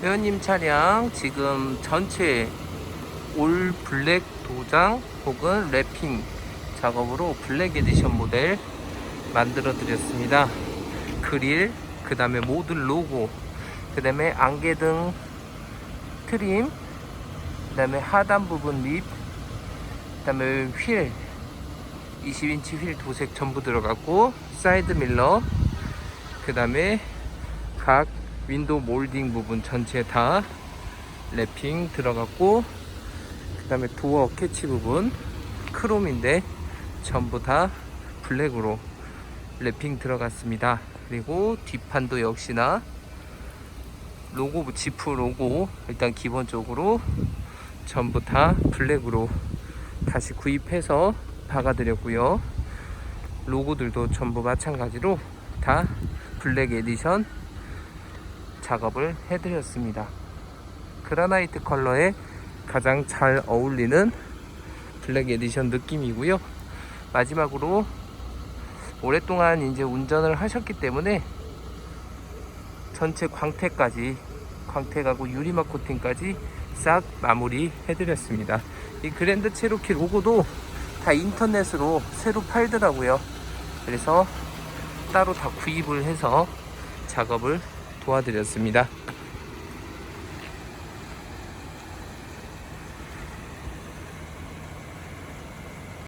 회원님 차량 지금 전체 올 블랙 도장 혹은 랩핑 작업으로 블랙 에디션 모델 만들어 드렸습니다. 그릴, 그 다음에 모듈 로고, 그 다음에 안개등 트림, 그 다음에 하단 부분 립, 그 다음에 휠, 20인치 휠 도색 전부 들어갔고, 사이드 밀러, 그 다음에 각 윈도우 몰딩 부분 전체 다 랩핑 들어갔고, 그 다음에 도어 캐치 부분, 크롬인데 전부 다 블랙으로 랩핑 들어갔습니다. 그리고 뒷판도 역시나 로고 지프 로고 일단 기본적으로 전부 다 블랙으로 다시 구입해서 박아드렸고요. 로고들도 전부 마찬가지로 다 블랙 에디션 작업을 해드렸습니다. 그라나이트 컬러에 가장 잘 어울리는 블랙 에디션 느낌이고요. 마지막으로 오랫동안 이제 운전을 하셨기 때문에 전체 광택까지 광택하고 유리막 코팅까지 싹 마무리 해드렸습니다. 이 그랜드 체로키 로고도 다 인터넷으로 새로 팔더라고요. 그래서 따로 다 구입을 해서 작업을 도와드렸습니다.